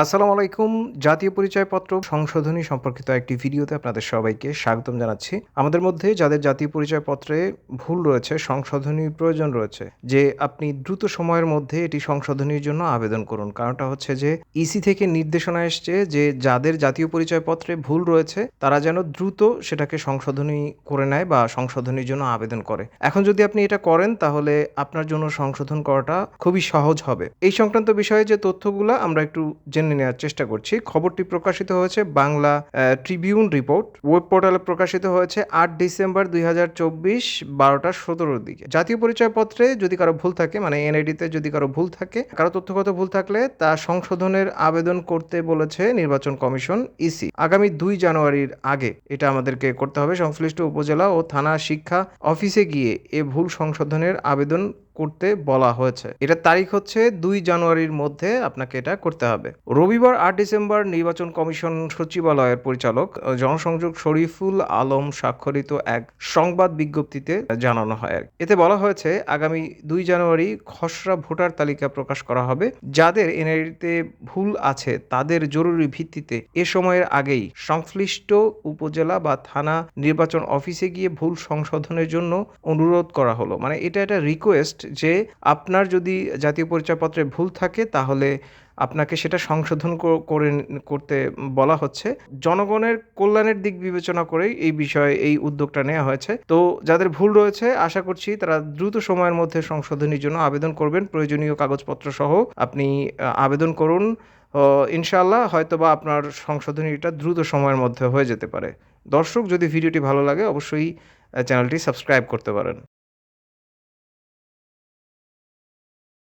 আসসালামু আলাইকুম। জাতীয় পরিচয়পত্র সংশোধনী সম্পর্কিত একটি ভিডিওতে আপনাদের সবাইকে স্বাগতম জানাচ্ছি। আমাদের মধ্যে যাদের জাতীয় পরিচয়পত্রে ভুল রয়েছে, সংশোধনীর প্রয়োজন রয়েছে, যে আপনি দ্রুত সময়ের মধ্যে এটি সংশোধনীর জন্য আবেদন করুন। কারণটা হচ্ছে যে ইসি থেকে নির্দেশনা এসছে যে যাদের জাতীয় পরিচয়পত্রে ভুল রয়েছে, তারা যেন দ্রুত সেটাকে সংশোধনী করে নেয় বা সংশোধনীর জন্য আবেদন করে। এখন যদি আপনি এটা করেন, তাহলে আপনার জন্য সংশোধন করাটা খুবই সহজ হবে। এই সংক্রান্ত বিষয়ে যে তথ্যগুলো আমরা একটু জেনে নেওয়ার চেষ্টা করছি। খবরটি প্রকাশিত হয়েছে বাংলা ট্রিবিউন রিপোর্ট। ওয়েব পোর্টালে প্রকাশিত হয়েছে আট ডিসেম্বর দুই হাজার চব্বিশ বারোটা সতেরোর দিকে। জাতীয় পরিচয়পত্রে যদি কারও ভুল থাকে মানে এনআইডিতে যদি কারও ভুল থাকে, কারও তথ্যগত ভুল থাকলে তা সংশোধনের আবেদন করতে বলেছে নির্বাচন কমিশন ইসি। আগামী দুই জানুয়ারির আগে এটা আমাদেরকে করতে হবে। সংশ্লিষ্ট উপজেলা ও থানা শিক্ষা অফিসে গিয়ে এ ভুল সংশোধনের আবেদন করতে বলা হয়েছে। এটার তারিখ হচ্ছে দুই জানুয়ারির মধ্যে আপনাকে এটা করতে হবে। রবিবার আট ডিসেম্বর নির্বাচন কমিশন সচিবালয়ের পরিচালক জনসংযোগ শরীফুল আলম স্বাক্ষরিত এক সংবাদ বিজ্ঞপ্তিতে জানানো হয়। এতে বলা হয়েছে, আগামী দুই জানুয়ারি খসড়া ভোটার তালিকা প্রকাশ করা হবে। যাদের এনআইডিতে ভুল আছে, তাদের জরুরি ভিত্তিতে এ সময়ের আগেই সংশ্লিষ্ট উপজেলা বা থানা নির্বাচন অফিসে গিয়ে ভুল সংশোধনের জন্য অনুরোধ করা হলো। মানে এটা একটা রিকোয়েস্ট যে আপনার যদি জাতীয় পরিচয়পত্রে ভুল থাকে, তাহলে আপনাকে সেটা সংশোধন করে করতে বলা হচ্ছে। জনগণের কল্যাণের দিক বিবেচনা করেই এই বিষয়ে এই উদ্যোগটা নেওয়া হয়েছে। তো যাদের ভুল রয়েছে, আশা করছি তারা দ্রুত সময়ের মধ্যে সংশোধনীর জন্য আবেদন করবেন। প্রয়োজনীয় কাগজপত্র সহ আপনি আবেদন করুন। ইনশাআল্লাহ হয়তোবা আপনার সংশোধনীটা দ্রুত সময়ের মধ্যে হয়ে যেতে পারে। দর্শক, যদি ভিডিওটি ভালো লাগে, অবশ্যই চ্যানেলটি সাবস্ক্রাইব করতে পারেন।